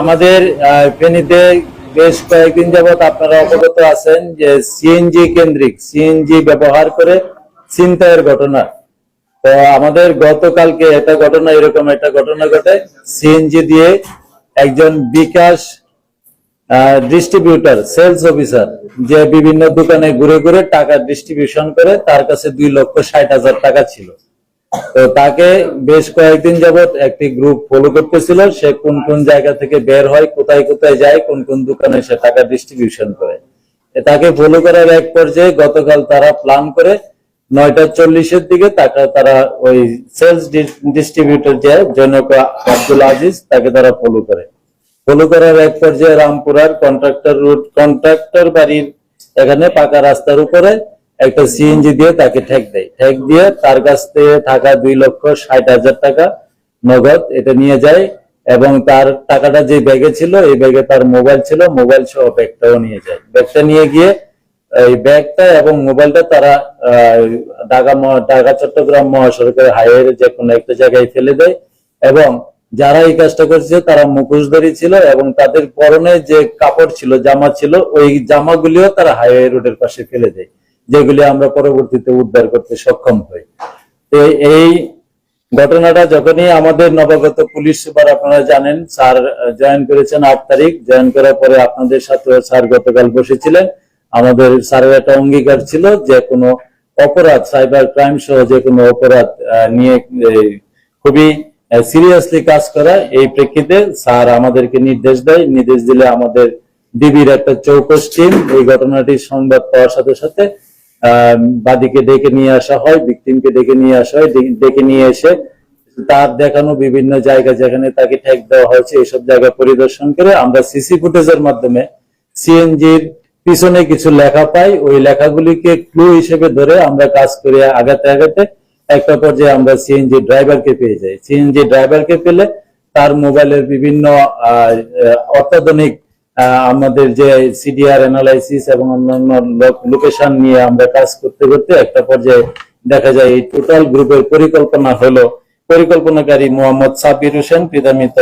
আমাদের ফেনীতে বেশ কয়েকদিন যাবত আপনারা অবগত আছেন যে সিএনজি কেন্দ্রিক সিএনজি ব্যবহার করে ছিনতাইয়ের ঘটনা। তো আমাদের গতকালকে একটা ঘটনা, এরকম একটা ঘটনা ঘটে। সিএনজি দিয়ে একজন বিকাশ ডিস্ট্রিবিউটর সেলস অফিসার যে বিভিন্ন দোকানে ঘুরে ঘুরে টাকা ডিস্ট্রিবিউশন করে, তার কাছে দুই লক্ষ ষাট হাজার টাকা ছিল। তো তাকে বেশ কয়েকদিন যাবত একটি গ্রুপ ফলো করতেছিল। সে কোন কোন জায়গা থেকে বের হয়, কোথায় কোথায় যায়, কোন কোন দোকানে সে টাকা ডিস্ট্রিবিউশন করে। তাকে ফলো করার এক পর্যায়ে গতকাল তারা প্ল্যান করে নয়টা চল্লিশের দিকে তাকে তারা ওই সেলস ডিস্ট্রিবিউটর যে জনক আব্দুল আজিজ, তাকে তারা ফলো করে। ফলো করার এক পর্যায়ে রামপুরার কন্ট্রাক্টর রুট কন্ট্রাক্টর বাড়ির এখানে পাকা রাস্তার উপরে একটা সিএনজি দিয়ে তাকে ঠেক দেয়। ঠেক দিয়ে তার কাছ থেকে থাকা দুই লক্ষ ষাট হাজার টাকা নগদ এটা নিয়ে যায় এবং তার টাকাটা যে ব্যাগে ছিল, এই ব্যাগে তার মোবাইল ছিল, মোবাইল সহ ব্যাগটাও নিয়ে যায়। ব্যাগটা নিয়ে গিয়ে এই ব্যাগটা এবং মোবাইলটা তারা ঢাকা ঢাকা, চট্টগ্রাম মহাসড়কের হাইওয়ে যে কোনো একটা জায়গায় ফেলে দেয় এবং যারা এই কাজটা করছে তারা মুখোশধারী ছিল এবং তাদের পরনে যে কাপড় ছিল, জামা ছিল, ওই জামাগুলিও তারা হাইওয়ে রোডের পাশে ফেলে দেয়। যেগুলি আমরা পরবর্তীতে উদ্ধার করতে সক্ষম হই। এই ঘটনাটা যখনই আমাদের নবাগত পুলিশ সুপার, আপনারা জানেন, স্যার জয়েন করেছেন আট তারিখ। জয়েন করার পরে আপনাদের সাথে স্যার গতকাল বসেছিলেন। আমাদের স্যারের একটা অঙ্গীকার ছিল যে কোনো অপরাধ, সাইবার ক্রাইম সহ যে কোনো অপরাধ নিয়ে খুবই সিরিয়াসলি কাজ করা। এই প্রেক্ষিতে স্যার আমাদেরকে নির্দেশ দেয়। নির্দেশ দিলে আমাদের ডিবির একটা চৌকস টিম এই ঘটনাটির সংবাদ পাওয়ার সাথে সাথে বাদীকে ডেকে নিয়ে আসা হয় ভিকটিমকে ডেকে নিয়ে আসা হয় ডেকে নিয়ে এসে তার দেখানো বিভিন্ন জায়গা যেখানে তাকে ঠেক দেওয়া হয়েছে এইসব জায়গা পরিদর্শন করে আমরা সিসি ফুটেজের মাধ্যমে সিএনজির পিছনে কিছু লেখা পাই। ওই লেখাগুলিকে ক্লু হিসেবে ধরে আমরা কাজ করে আগাতে আগাতে একটা পর্যায়ে আমরা সিএনজি ড্রাইভারকে পেয়ে যাই। সিএনজি ড্রাইভারকে পেলে তার মোবাইলের বিভিন্ন অত্যাধুনিক আমাদের যে সিডিআর অ্যানালাইসিস এবং অন্যান্য লোকেশন নিয়ে আমরা কাজ করতে করতে একটা পর্যায়ে দেখা যায় এই টোটাল গ্রুপের পরিকল্পনা হলো পরিকল্পনাকারী মোহাম্মদ সাবির হোসেন পিতামিত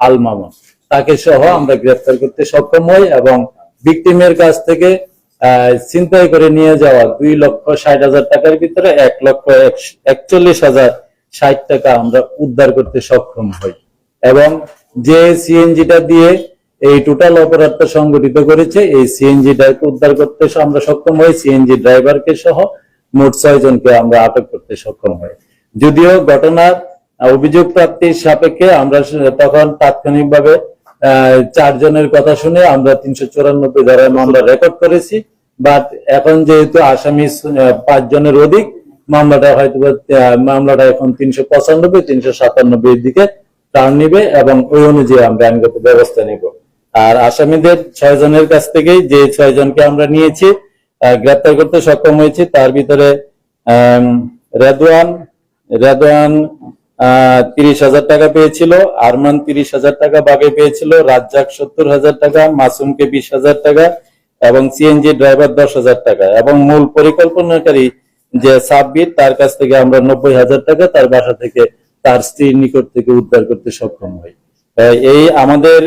আল মামুন। তাকে সহ আমরা গ্রেফতার করতে সক্ষম হই এবং ভিকটিমের কাছ থেকে আহ, ছিনতাই করে নিয়ে যাওয়া দুই লক্ষ ষাট হাজার টাকার ভিতরে এক লক্ষ এক- একচল্লিশ হাজার ষাট টাকা আমরা উদ্ধার করতে সক্ষম হই। এবং যে সিএনজিটা দিয়ে এই টোটাল অপরাধটা সংগঠিত করেছে, এই সিএনজিটাকে উদ্ধার করতে আমরা সক্ষম হই সিএনজি ড্রাইভারকে সহ মোট ছয় জনকে আমরা আটক করতে সক্ষম হই। যদিও ঘটনার অভিযোগ প্রাপ্তির সাপেক্ষে আমরা তখন তাৎক্ষণিকভাবে চারজনের কথা শুনে আমরা তিনশো চুরানব্বই ধারায় মামলা রেকর্ড করেছি বাট এখন যেহেতু আসামি পাঁচ জনের অধিক, মামলাটা হয়তো মামলাটা এখন তিনশো পঁচানব্বই, তিনশো সাতানব্বই দিকে টার্ন নিবে এবং ওই অনুযায়ী আমরা আইনগত ব্যবস্থা নিব। আর আসামিদের ছয় জনের কাছ থেকেই যে ছয় জনকে আমরা নিয়েছি গ্রেপ্তার করতে সক্ষম হয়েছি, তার ভিতরে রেদওয়ান রেদওয়ান তিরিশ হাজার টাকা পেয়েছিল, আরমান তিরিশ হাজার টাকা, বাগে পেয়েছিল, রাজ্জাক সত্তর হাজার টাকা, মাসুমকে বিশ হাজার টাকা এবং সিএনজি ড্রাইভার দশ হাজার টাকা এবং মূল পরিকল্পনাকারী যে সাব্বির, তার কাছ থেকে আমরা নব্বই হাজার টাকা তার বাসা থেকে তার স্ত্রীর নিকট থেকে উদ্ধার করতে সক্ষম হই। এই আমাদের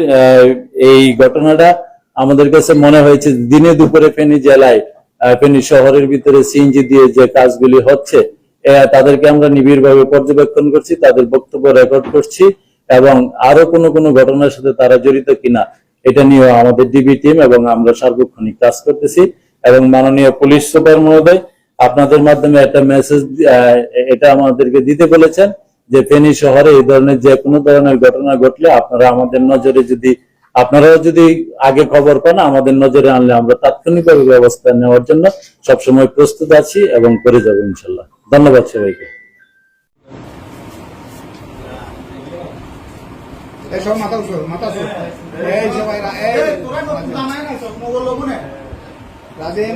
এই ঘটনাটা আমাদের কাছে মনে হয়েছে দিনে দুপুরে ফেনী জেলায় ফেনী শহরের ভিতরে সিএনজি দিয়ে যে কাজগুলি হচ্ছে তাদেরকে আমরা নিবিড়ভাবে পর্যবেক্ষণ করছি, তাদের বক্তব্য রেকর্ড করছি এবং আরও কোনো কোনো ঘটনার সাথে তারা জড়িত কিনা, এটা নিয়েও আমাদের ডিবি টিম এবং আমরা সার্বক্ষণিক কাজ করতেছি এবং মাননীয় পুলিশ সুপার মহোদয় আপনাদের মাধ্যমে একটা মেসেজ এটা আমাদেরকে দিতে বলেছেন। যে ফেনী শহরে এই ধরনের যে কোনো ধরনের ঘটনা ঘটলে আপনারা আমাদের নজরে যদি আপনারাও যদি আগে খবর পান আমাদের নজরে আনলে আমরা তাৎক্ষণিকভাবে ব্যবস্থা নেওয়ার জন্য সবসময় প্রস্তুত আছি এবং করে যাব ইনশাল্লাহ। ধন্যবাদ সবাইকে। এই সব মাথা উঠো মাথা উঠো। এই সবাই এই। রাজেন